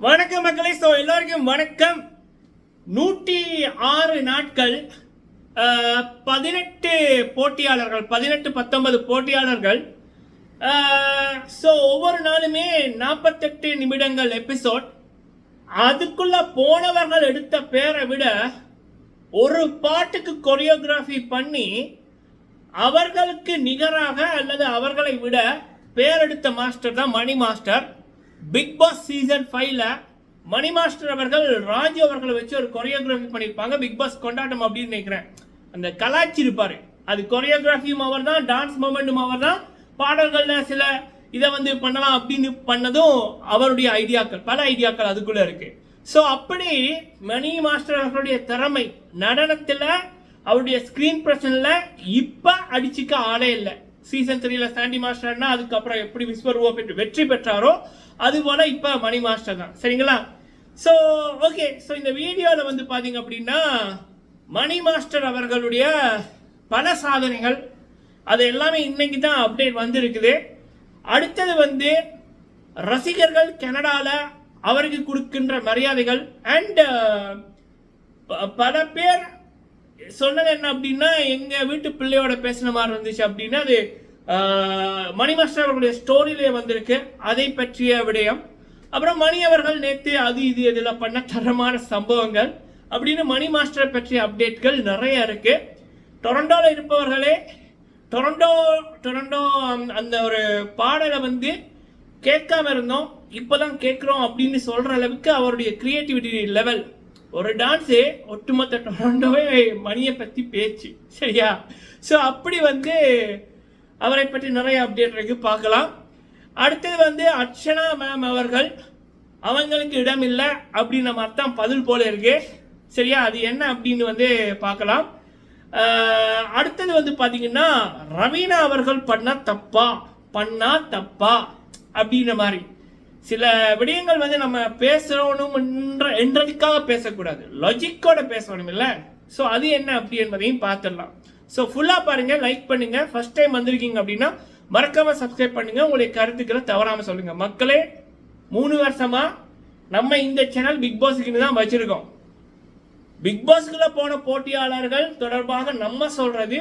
வணக்கம் மக்களை. ஸோ எல்லோருக்கும் வணக்கம். நூற்றி ஆறு நாட்கள் பதினெட்டு போட்டியாளர்கள் பதினெட்டு பத்தொன்பது போட்டியாளர்கள் ஸோ ஒவ்வொரு நாளுமே நாற்பத்தெட்டு நிமிடங்கள் எபிசோட் அதுக்குள்ள போனவர்கள் எடுத்த பேரை விட ஒரு பாட்டுக்கு கொரியோகிராஃபி பண்ணி அவர்களுக்கு நிகராக அல்லது அவர்களை விட பேரெடுத்த மாஸ்டர் தான் Mani master Big Boss season ஃபைவ்ல மணி மாஸ்டர் அவர்கள் ராஜு அவர்களை வச்சு ஒரு கொரியோகிராஃபி பண்ணியிருப்பாங்க. பிக் பாஸ் கொண்டாட்டம் அப்படின்னு நினைக்கிறேன். அந்த கலாச்சி இருப்பார். அது கொரியோகிராஃபியும் அவர் தான் டான்ஸ் மூமெண்ட்டும் அவர் தான் பாடல்களில் சில இதை வந்து பண்ணலாம் அப்படின்னு பண்ணதும் அவருடைய ஐடியாக்கள். பல ஐடியாக்கள் அதுக்குள்ளே இருக்கு. ஸோ அப்படி மணி மாஸ்டர் அவர்களுடைய திறமை நடனத்தில் அவருடைய ஸ்க்ரீன் பிரச்சனைல இப்போ அடிச்சுக்க ஆளே இல்லை. சீசன் த்ரீல சாண்டி மாஸ்டர்னா அதுக்கப்புறம் எப்படி விஸ்வர் பெற்று வெற்றி பெற்றாரோ அது போல இப்ப மணி மாஸ்டர் தான். சரிங்களா? ஸோ ஓகே ஸோ இந்த வீடியோவில் வந்து பார்த்தீங்க அப்படின்னா மணி மாஸ்டர் அவர்களுடைய பல சாதனைகள் அது எல்லாமே இன்னைக்கு தான் அப்டேட் வந்திருக்குது. அடுத்தது வந்து ரசிகர்கள் கனடாவில் அவருக்கு கொடுக்கின்ற மரியாதைகள் அண்ட் பல பேர் சொன்னது என்ன அப்படின்னா எங்கள் வீட்டு பிள்ளையோட பேசின மாதிரி இருந்துச்சு அப்படின்னா அது மணிமாஸ்டர் மணி அவர்களுடைய ஸ்டோரியிலே வந்திருக்கு. அதை பற்றிய விடயம். அப்புறம் மணி அவர்கள் நேற்று அது இது இதில் பண்ண தரமான சம்பவங்கள். அப்படின்னு மணி மாஸ்டரை பற்றிய அப்டேட்கள் நிறைய இருக்கு. டொரண்டோவில் இருப்பவர்களே டொரண்டோ டொரண்டோ அந்த- ஒரு பாடலை வந்து கேட்காம இருந்தோம். இப்போதான் கேட்குறோம் அப்படின்னு சொல்கிற அளவுக்கு அவருடைய கிரியேட்டிவிட்டி லெவல் ஒரு டான்ஸு ஒட்டுமொத்த டொரண்டோவே மணியை பற்றி பேச்சு சரியா? ஸோ அப்படி வந்து அவரை பற்றி நிறைய அப்டேட் பார்க்கலாம். அடுத்தது வந்து அர்ச்சனா மேம் அவர்கள் அவங்களுக்கு இடம் இல்லை அப்படின்னு மாதிரி தான் பதில் போல இருக்கு. சரியா? அது என்ன அப்படின்னு வந்து பார்க்கலாம். அடுத்தது வந்து பார்த்தீங்கன்னா ரவீனா அவர்கள் பண்ணால் தப்பா? பண்ணா தப்பா? அப்படின்ற மாதிரி. சில விடயங்கள் வந்து நம்ம பேசணும் என்ற என்றதுக்காக பேசக்கூடாது. லாஜிக்கோட பேசணும் இல்லை ஸோ அது என்ன அப்படி என்பதையும் பார்த்துடலாம். ஸோ ஃபுல்லாக பாருங்கள் லைக் பண்ணுங்கள் ஃபஸ்ட் டைம் வந்திருக்கீங்க அப்படின்னா மறக்காமல் சப்ஸ்கிரைப் பண்ணுங்கள் உங்களுடைய கருத்துக்களை தவறாமல் சொல்லுங்கள் மக்களே மூணு வருஷமாக நம்ம இந்த சேனல் பிக் பாஸுக்குன்னு தான் வச்சுருக்கோம். பிக் பாஸ்க்குள்ள போன போட்டியாளர்கள் தொடர்பாக நம்ம சொல்றது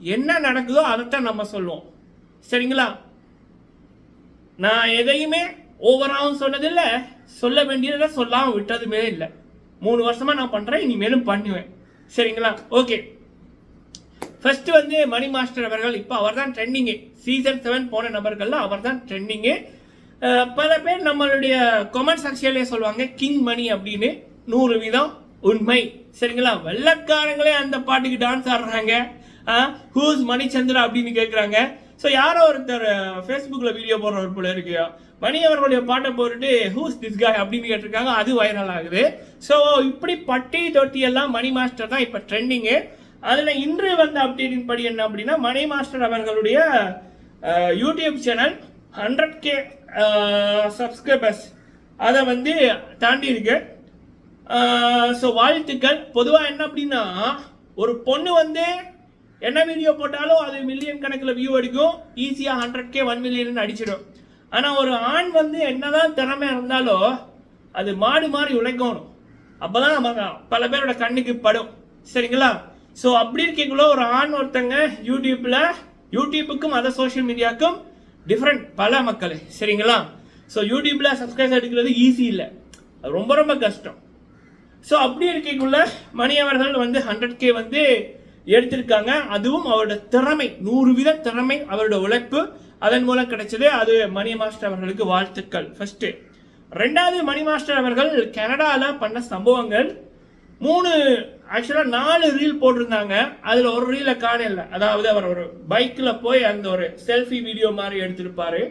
என்ன நடக்குதோ அதைத்தான் நம்ம சொல்லுவோம். சரிங்களா? நான் எதையுமே ஓவராகவும் சொன்னதில்ல சொல்ல வேண்டியதை சொல்லாமல் விட்டதுமே இல்லை. மூணு வருஷமாக நான் பண்ணுறேன் இனிமேலும் பண்ணுவேன். சரிங்களா? ஓகே ஃபர்ஸ்ட் வந்து மணி மாஸ்டர் அவர்கள் இப்போ அவர் தான் ட்ரெண்டிங்கு சீசன் செவன் போன நபர்கள்ல அவர் தான் ட்ரெண்டிங்கு பல பேர் நம்மளுடைய கொமெண்ட் செக்ஷன்லேயே சொல்லுவாங்க கிங் மணி அப்படின்னு. நூறு வீதம் உண்மை. சரிங்களா? வெள்ளக்காரங்களே அந்த பாட்டுக்கு டான்ஸ் ஆடுறாங்க. ஹூஸ் மணிச்சந்திரா? அப்படின்னு கேட்குறாங்க ஸோ யாரோ ஒருத்தர் ஃபேஸ்புக்கில் வீடியோ போடுறவர் போல இருக்கு. மணி அவர்களுடைய பாட்டை போட்டுட்டு ஹூஸ் திஸ் காய் அப்படின்னு கேட்டிருக்காங்க. அது வைரல் ஆகுது. ஸோ இப்படி பட்டி தொட்டி எல்லாம் மணி மாஸ்டர் தான் இப்போ ட்ரெண்டிங்கு அதில் இன்று வந்த அப்டேட்டின் படி என்ன அப்படின்னா மணி மாஸ்டர் அவர்களுடைய YouTube channel hundred K subscribers அதை வந்து தாண்டி இருக்கு. ஸோ வாழ்த்துக்கள். பொதுவாக என்ன அப்படின்னா ஒரு பொண்ணு வந்து என்ன வீடியோ போட்டாலும் அது மில்லியன் கணக்கில் வியூ அடிக்கும். ஈஸியாக ஹண்ட்ரட் கே ஒன் மில்லியன் அடிச்சிடும். ஆனால் ஒரு ஆண் வந்து என்னதான் திறமை இருந்தாலும் அது மாடு மாறி உழைக்கணும். அப்பதான் நம்ம பல பேரோட கண்ணுக்கு படும். சரிங்களா? ஸோ அப்படி இருக்கீங்களோ ஒரு ஆண் ஒருத்தங்க யூடியூப்பில் யூடியூப்புக்கும் அதர் சோஷியல் மீடியாவுக்கும் டிஃப்ரெண்ட் பல மக்கள். சரிங்களா? ஸோ யூடியூப்பில் சப்ஸ்கிரைப் எடுக்கிறது ஈஸி இல்லை. அது ரொம்ப ரொம்ப கஷ்டம். ஸோ அப்படி இருக்கக்குள்ள மணி அவர்கள் வந்து ஹண்ட்ரட் கே வந்து எடுத்திருக்காங்க. அதுவும் அவரோட திறமை நூறு வீத திறமை அவரோட உழைப்பு. அதன் மூலம் கிடைச்சது அது மணி மாஸ்டர் அவர்களுக்கு வாழ்த்துக்கள். ஃபர்ஸ்ட் ரெண்டாவது மணி மாஸ்டர் அவர்கள் கனடாவில் பண்ண சம்பவங்கள். மூணு ஆக்சுவலாக நாலு ரீல் போட்டிருந்தாங்க. அதில் ஒரு ரீலை காணல அதாவது அவர் ஒரு பைக்கில் போய் அந்த ஒரு செல்ஃபி வீடியோ மாதிரி எடுத்திருப்பாரு.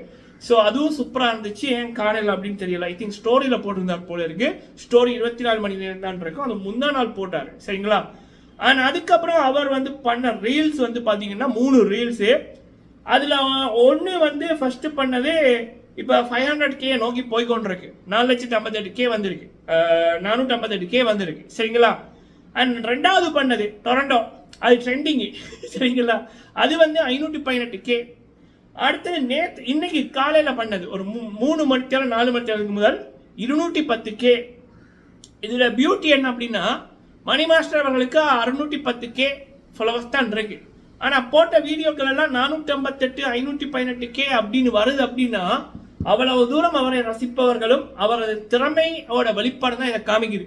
ஸோ அதுவும் சூப்பராக இருந்துச்சு. ஏன் காணல அப்படின்னு தெரியல. ஐ திங்க் ஸ்டோரியில் போட்டிருந்தார் போல இருக்கு. ஸ்டோரி இருபத்தி நாலு மணி நேரம் தான் இருக்கும். அது முந்தா நாள் போட்டார். சரிங்களா? அண்ட் அதுக்கப்புறம் அவர் வந்து பண்ண ரீல்ஸ் வந்து பார்த்தீங்கன்னா மூணு ரீல்ஸு அதில் ஒன்று வந்து ஃபஸ்ட்டு பண்ணது இப்போ ஃபைவ் ஹண்ட்ரட் கே நோக்கி போய் கொண்டிருக்கு. நாலு லட்சத்தி ஐம்பத்தெட்டு கே வந்திருக்கு. நானூற்றி ஐம்பத்தெட்டு கே வந்திருக்கு. சரிங்களா? அண்ட் ரெண்டாவது பண்ணது டொரண்டோ அது ட்ரெண்டிங்கு சரிங்களா? அது வந்து ஐநூற்றி பதினெட்டு கே அடுத்தது நேத்து இன்னைக்கு காலையில் பண்ணது ஒரு மூ- மூணு மணித்தேரம் நாலு மணித்தேரத்துக்கு முதல் இருநூற்றி பத்து கே இதில் பியூட்டி என்ன அப்படின்னா மணி மாஸ்டர் அவர்களுக்கு அறுநூற்றி பத்து கே ஃபாலோவர்ஸ் தான் இருக்குது ஆனால் போட்ட வீடியோக்கள் எல்லாம் நானூற்றி ஐம்பத்தெட்டு ஐநூற்றி பதினெட்டு கே அப்படின்னு வருது அப்படின்னா அவ்வளவு தூரம் அவரை ரசிப்பவர்களும் அவரது திறமையோட வெளிப்பாடு தான் இதை காமிக்குது.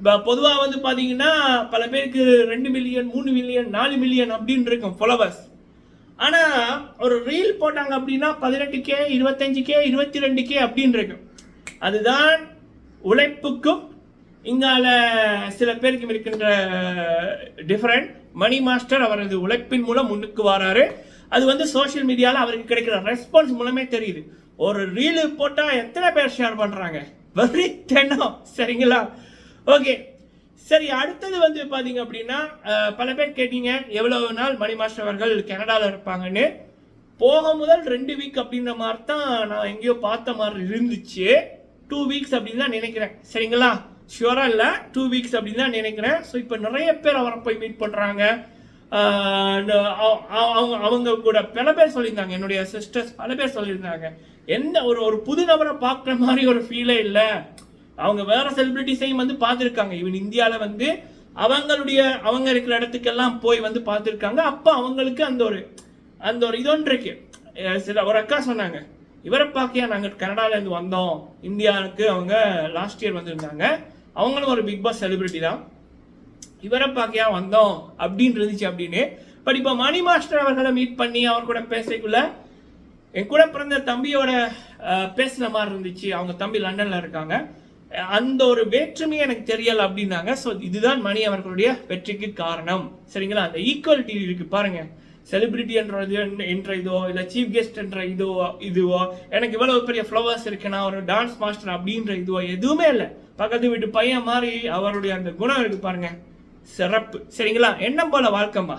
இப்போ பொதுவாக வந்து பார்த்தீங்கன்னா பல பேருக்கு ரெண்டு மில்லியன் மூணு மில்லியன் நாலு மில்லியன் அப்படின்னு இருக்கும் ஃபாலோவர்ஸ் ஆனால் ஒரு ரீல் போட்டாங்க அப்படின்னா பதினெட்டு கே இருபத்தஞ்சு கே இருபத்தி ரெண்டு கே அப்படின்னு இருக்கும். அதுதான் உழைப்புக்கும் இங்கால சில பேருக்கு இருக்கின்ற டிஃப்ரெண்ட் மணி மாஸ்டர் அவரது உழைப்பின் மூலம் முன்னுக்கு வராரு. அது வந்து சோஷியல் மீடியாவில் அவருக்கு கிடைக்கிற ரெஸ்பான்ஸ் மூலமே தெரியுது. ஒரு ரீலு போட்டால் எத்தனை பேர் ஷேர் பண்ணுறாங்க வெரி தென்னம் சரிங்களா? ஓகே சரி அடுத்தது வந்து பார்த்தீங்க அப்படின்னா பல பேர் கேட்டீங்க எவ்வளவு நாள் மணி மாஸ்டர் அவர்கள் கனடாவில் இருப்பாங்கன்னு. போக முதல் ரெண்டு வீக் அப்படின்ற மாதிரி தான் நான் எங்கேயோ பார்த்த மாதிரி இருந்துச்சு. டூ வீக்ஸ் அப்படின்னு தான் நினைக்கிறேன். சரிங்களா? ஷியூராக இல்லை டூ வீக்ஸ் அப்படின்னு தான் நினைக்கிறேன். ஸோ இப்போ நிறைய பேர் அவரை போய் மீட் பண்ணுறாங்க அவங்க அவங்க கூட பல பேர் சொல்லியிருந்தாங்க. என்னுடைய சிஸ்டர்ஸ் பல பேர் சொல்லியிருந்தாங்க. எந்த ஒரு ஒரு புது நபரை பார்க்குற மாதிரி ஒரு ஃபீலே இல்லை. அவங்க வேற செலிபிரிட்டிஸையும் வந்து பார்த்துருக்காங்க. இவன் இந்தியாவில் வந்து அவங்களுடைய அவங்க இருக்கிற இடத்துக்கெல்லாம் போய் வந்து பார்த்துருக்காங்க. அப்போ அவங்களுக்கு அந்த ஒரு அந்த ஒரு இதொன்று இருக்கு. சில ஒரு அக்கா சொன்னாங்க. இவரை பார்க்கையா நாங்கள் கனடாவிலேருந்து வந்தோம். இந்தியாவுக்கு அவங்க லாஸ்ட் இயர் வந்திருந்தாங்க. அவங்களும் ஒரு பிக் பாஸ் செலிபிரிட்டி தான். இவரை பார்க்கையா வந்தோம் அப்படின்னு இருந்துச்சு அப்படின்னு. பட் இப்போ மணி மாஸ்டர் அவர்களை மீட் பண்ணி அவர் கூட பேசக்குள்ள என் கூட பிறந்த தம்பியோட பேசுன மாதிரி இருந்துச்சு. அவங்க தம்பி லண்டன்ல இருக்காங்க. அந்த ஒரு வேற்றுமையை எனக்கு தெரியல அப்படின்னாங்க. ஸோ இதுதான் மணி அவர்களுடைய வெற்றிக்கு காரணம். சரிங்களா? அந்த ஈக்குவலிட்டி இருக்கு பாருங்க. செலிபிரிட்டி என்றது என்ற இதோ இல்லை சீஃப் கெஸ்ட் என்ற இதோ இதுவோ எனக்கு இவ்வளவு பெரிய ஃப்ளவர்ஸ் இருக்கு நான் ஒரு டான்ஸ் மாஸ்டர் அப்படின்ற இதுவோ எதுவுமே இல்லை. பக்கத்து வீட்டு பையன் மாதிரி அவருடைய அந்த குணம் இருக்கு பாருங்க. சிறப்பு. சரிங்களா? எண்ணம் போல வாழ்க்கைமா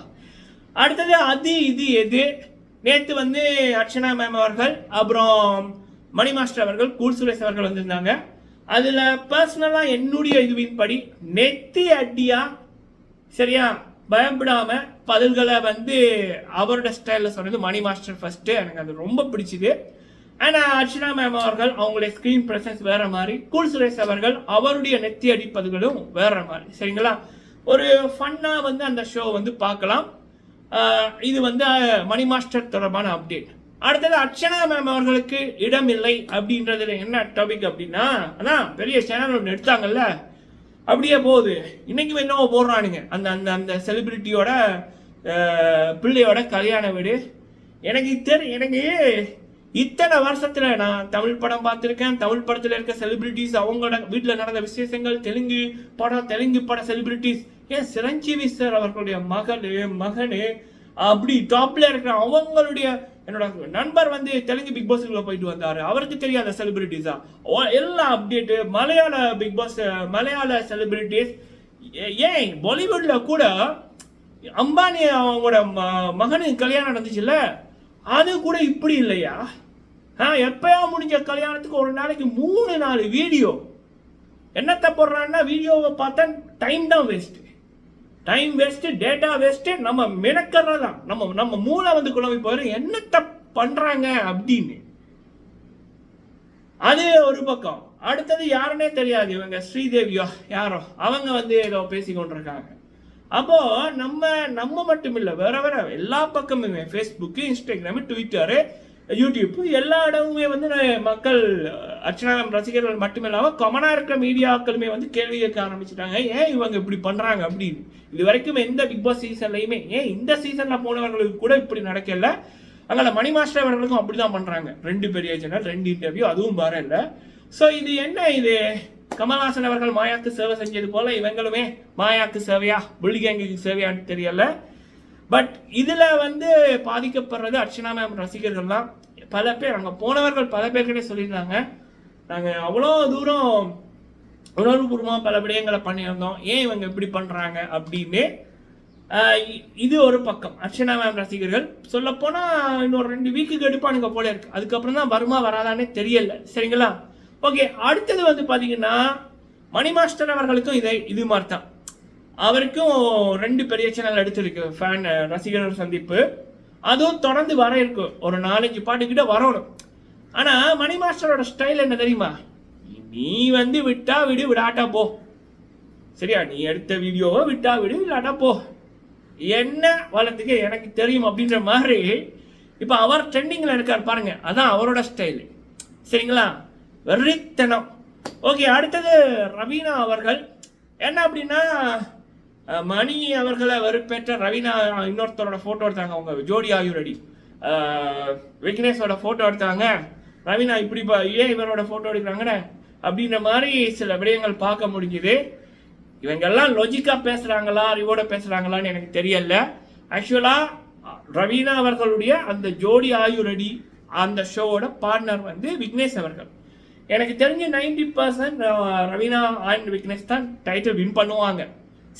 அடுத்தது அது இது எது? நேற்று வந்து அர்ச்சனா மேம் அவர்கள் அப்புறம் மணி மாஸ்டர் அவர்கள் கூல் சுரேஷ் அவர்கள் வந்திருந்தாங்க. அதில் பர்சனலாக என்னுடைய இதுவின் படி நெத்தி அடியாக சரியா? பயப்படாமல் பதில்களை வந்து அவரோட ஸ்டைலில் சொன்னது மணி மாஸ்டர் ஃபஸ்ட்டு எனக்கு அது ரொம்ப பிடிச்சிது. ஆனால் அர்ச்சனா மேம் அவர்கள் அவங்களுடைய ஸ்க்ரீன் பிரசன்ஸ் வேற மாதிரி கூல் சுரேஷ் அவர்கள் அவருடைய நெத்தி அடிப்பதுகளும் வேற மாதிரி சரிங்களா? ஒரு ஃபன்னாக வந்து அந்த ஷோ வந்து பார்க்கலாம். இது வந்து மணி மாஸ்டர் தொடர்பான அப்டேட் அடுத்தது அர்ச்சனா மேம் அவர்களுக்கு இடம் இல்லை அப்படின்றதுல என்ன டாபிக் அப்படின்னா அதான் பெரிய சேனல் ஒன்று எடுத்தாங்கல்ல? அப்படியே போகுது. இன்னைக்கு என்னவோ போடுறானுங்க. அந்த அந்த அந்த செலிபிரிட்டியோட பிள்ளையோட கல்யாண வீடு. எனக்கு தெரி எனக்கு இத்தனை வருஷத்துல நான் தமிழ் படம் பார்த்துருக்கேன். தமிழ் படத்துல இருக்க செலிபிரிட்டிஸ் அவங்களோட வீட்டில் நடந்த விசேஷங்கள் தெலுங்கு படம் தெலுங்கு பட செலிபிரிட்டிஸ் ஏன் சிரஞ்சீவி சார் அவர்களுடைய மகளு மகனு? அப்படி டாப்ல இருக்கிற அவங்களுடைய என்னோட நண்பர் வந்து தெலுங்கு பிக் பாஸ்க்குள்ள போயிட்டு வந்தாரு. அவருக்கு தெரியாத செலிபிரிட்டிஸா எல்லா அப்டேட்டு மலையாள பிக் பாஸ் மலையாள செலிபிரிட்டிஸ் ஏன் பாலிவுட்ல கூட அம்பானி அவங்களோட ம- மகனுக்கு கல்யாணம் நடந்துச்சுல்ல? அது கூட இப்படி இல்லையா? ஆ எப்பயா முடிஞ்ச கல்யாணத்துக்கு ஒரு நாளைக்கு மூணு நாலு வீடியோ. என்னத்த போடுறான்னா வீடியோவை பார்த்தா டைம் தான் waste time waste data waste நம்ம மெனக்கறதான் நம்ம நம்ம மூளை வந்து குழம்பி போயிடும் என்னத்த பண்றாங்க அப்படின்னு. அது ஒரு பக்கம். அடுத்தது யாருன்னே தெரியாது இவங்க. ஸ்ரீதேவியோ யாரோ. அவங்க வந்து ஏதோ பேசி கொண்டிருக்காங்க அப்போ நம்ம நம்ம மட்டும் இல்லை வேற வேற எல்லா பக்கமுமே ஃபேஸ்புக்கு இன்ஸ்டாகிராமு ட்விட்டரு யூடியூப் எல்லா இடமுமே வந்து மக்கள் அர்ச்சனா ரசிகர்கள் மட்டும் இல்லாம காமனா இருக்கிற மீடியாக்களுமே வந்து கேள்வி கேட்க ஆரம்பிச்சிட்டாங்க. ஏன் இவங்க இப்படி பண்றாங்க அப்படின்னு? இது வரைக்கும் எந்த பிக் பாஸ் சீசன்லயுமே ஏன் இந்த சீசன்ல போனவர்களுக்கு கூட இப்படி நடக்கல? அங்கே மணி மாஸ்டர் அவர்களுக்கும் அப்படிதான் பண்றாங்க. ரெண்டு பெரிய சேனல் ரெண்டு இன்டர்வியூ அதுவும் பாரு இல்லை ஸோ இது என்ன இது? கமல்ஹாசன் அவர்கள் மாயாக்கு சேவை செஞ்சது போல இவங்களுமே மாயாக்கு சேவையா புள்ளிகேங்குக்கு சேவையான்னு தெரியல. பட் இதில் வந்து பாதிக்கப்படுறது அர்ச்சனா மேம் ரசிகர்கள் தான். பல பேர் அங்கே போனவர்கள் பல பேர்கிட்ட சொல்லியிருந்தாங்க. நாங்கள் அவ்வளோ தூரம் உணர்வுபூர்வமாக பல விடயங்களை பண்ணியிருந்தோம். ஏன் இவங்க இப்படி பண்ணுறாங்க அப்படின்னு. இது ஒரு பக்கம். அர்ச்சனா மேம் ரசிகர்கள் சொல்லப்போனால் இன்னொரு ரெண்டு வீக்குக்கு எடுப்பானுங்க போல இருக்கு. அதுக்கப்புறம் தான் வருமா வராதானே தெரியல. சரிங்களா? ஓகே அடுத்தது வந்து பார்த்தீங்கன்னா மணி மாஸ்டர் அவர்களுக்கும் இதை இது மாதிரி தான் அவருக்கும் ரெண்டு பெரிய சேனல் எடுத்திருக்கு ஃபேன் ரசிகர்கள் சந்திப்பு. அதுவும் தொடர்ந்து வர இருக்கும் ஒரு நாலஞ்சு பாட்டு கிட்ட வரணும். ஆனால் மணி மாஸ்டரோட ஸ்டைல் என்ன தெரியுமா? நீ வந்து விட்டா விடு விடாட்டா போ. சரியா? நீ எடுத்த வீடியோவை விட்டா விடு விடாட்டா போ. என்ன வளர்த்துக்கு எனக்கு தெரியும் அப்படின்ற மாதிரி இப்போ அவர் ட்ரெண்டிங்கில் இருக்கார் பாருங்க. அதான் அவரோட ஸ்டைலு சரிங்களா? வெறித்தனம். ஓகே அடுத்தது ரவீனா அவர்கள். என்ன அப்படின்னா மணி அவர்களை வெறுப்பேற்ற ரவீனா இன்னொருத்தரோட ஃபோட்டோ எடுத்தாங்க அவங்க. ஜோடி ஆயுரடி. விக்னேஷோட ஃபோட்டோ எடுத்தாங்க. ரவீனா இப்படி ஏன் இவரோட ஃபோட்டோ எடுக்கிறாங்கன்னு? அப்படின்ற மாதிரி சில விடயங்கள் பார்க்க முடிஞ்சுது. இவங்கெல்லாம் லொஜிக்கா பேசுகிறாங்களா அறிவோட பேசுகிறாங்களான்னு எனக்கு தெரியல. ஆக்சுவலாக ரவீனா அவர்களுடைய அந்த ஜோடி ஆயுரடி அந்த ஷோவோட பார்ட்னர் வந்து விக்னேஷ் அவர்கள். எனக்கு தெரிஞ்ச ninety percent Raveena and Vignesh தான் டைட்டில் வின் பண்ணுவாங்க.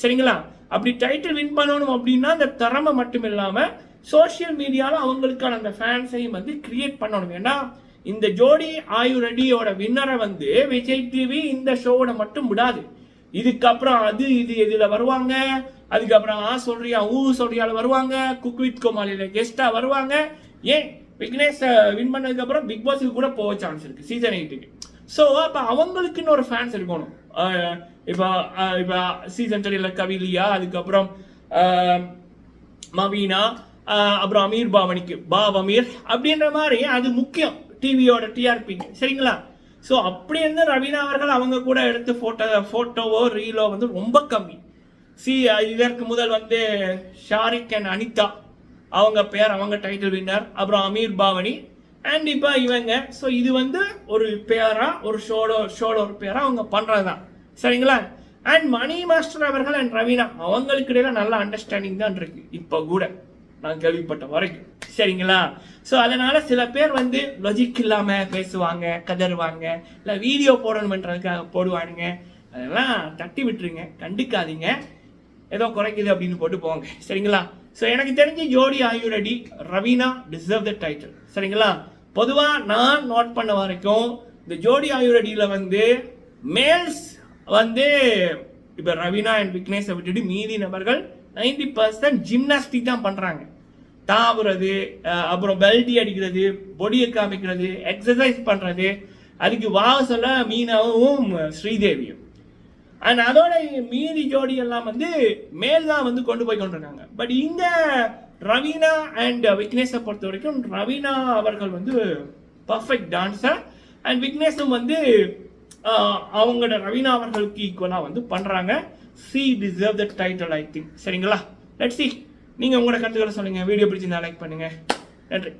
சரிங்களா? அப்படி டைட்டில் வின் பண்ணணும் அப்படின்னா அந்த திறமை மட்டும் இல்லாமல் சோஷியல் மீடியாவில் அவங்களுக்கான அந்த ஃபேன்ஸையும் வந்து கிரியேட் பண்ணணும். ஏன்னா இந்த ஜோடி ஆயுரடியோட வின்னரை வந்து விஜய் டிவி இந்த ஷோவோட மட்டும் விடாது. இதுக்கப்புறம் அது இது இதில் வருவாங்க? அதுக்கப்புறம் ஆ சொல்றியா ஊ சொல்றியால வருவாங்க? குக் வித் கோமாளியில கெஸ்டா வருவாங்க? ஏன்? விக்னேஷ் வின் பண்ணதுக்கப்புறம் பிக் பாஸுக்கு கூட போக சான்ஸ் இருக்குது சீசன் எயிட்டுக்கு ஸோ அப்போ அவங்களுக்குன்னு ஒரு ஃபேன்ஸ் இருக்கணும். இப்போ இப்போ சீசன் த்ரீல கவிலியா அதுக்கப்புறம் மவீனா அப்புறம் அமீர் பாவனிக்கு பாவ் அமீர் அப்படின்ற மாதிரி அது முக்கியம் டிவியோட டிஆர்பி சரிங்களா? ஸோ அப்படி இருந்து ரவீனா அவர்கள் அவங்க கூட எடுத்து ஃபோட்டோ ஃபோட்டோவோ ரீலோ வந்து ரொம்ப கம்மி. சி இதற்கு முதல் வந்து ஷாரிக் அண்ட் அனிதா. அவங்க பேர் அவங்க டைட்டில் வின்னர் அப்புறம் அமீர் பாவனி அண்ட் இப்போ இவங்க. ஸோ இது வந்து ஒரு பேராக ஒரு ஷோட ஷோட ஒரு பேராக அவங்க பண்ணுறது தான் சரிங்களா? அண்ட் மணி மாஸ்டர் அவர்கள் அண்ட் ரவீனா அவங்களுக்கு இடையில நல்ல அண்டர்ஸ்டாண்டிங் தான் இருக்கு. இப்போ கூட நான் கேள்விப்பட்ட வரைக்கும். சரிங்களா? ஸோ அதனால சில பேர் வந்து லொஜிக் இல்லாமல் பேசுவாங்க கதறுவாங்க இல்லை வீடியோ போடணுன்றதுக்காக போடுவானுங்க. அதெல்லாம் தட்டி விட்டுருங்க கண்டுக்காதீங்க. ஏதோ குறைக்குது அப்படின்னு போட்டு போங்க. சரிங்களா? ஸோ எனக்கு தெரிஞ்சு ஜோடி ஆயுரடி ரவீனா டிசர்வ் த டைட்டில் சரிங்களா? பொதுவாக நான் நோட் பண்ண வரைக்கும் இந்த ஜோடி ஆயுரடியில் வந்து மேல்ஸ் வந்து இப்போ ரவீனா அண்ட் விக்னேஷை விட்டுட்டு மீதி நபர்கள் நைன்டி பர்சன்ட் ஜிம்னாஸ்டிக் தான் பண்ணுறாங்க தாவுறது அப்புறம் பெல்டி அடிக்கிறது பொடியை காமிக்கிறது எக்ஸசைஸ் பண்ணுறது அதுக்கு வாக மீனாவும் ஸ்ரீதேவியும். அண்ட் அதோட மீதி ஜோடி எல்லாம் வந்து மேல் தான் வந்து கொண்டு போய் கொண்டிருக்காங்க பட் இந்த ரவீனா அண்ட் விக்னேஷை பொறுத்த வரைக்கும் ரவீனா அவர்கள் வந்து பர்ஃபெக்ட் டான்ஸர் அண்ட் விக்னேஷும் வந்து அவங்களோட ரவீனா அவர்களுக்கு ஈக்குவலாக வந்து பண்ணுறாங்க she deserve the title I think சரிங்களா? லெட் சி நீங்கள் உங்களோட கருத்துக்களை சொல்லுங்கள் வீடியோ பிடிச்சிருந்தா லைக் பண்ணுங்கள் நன்றி.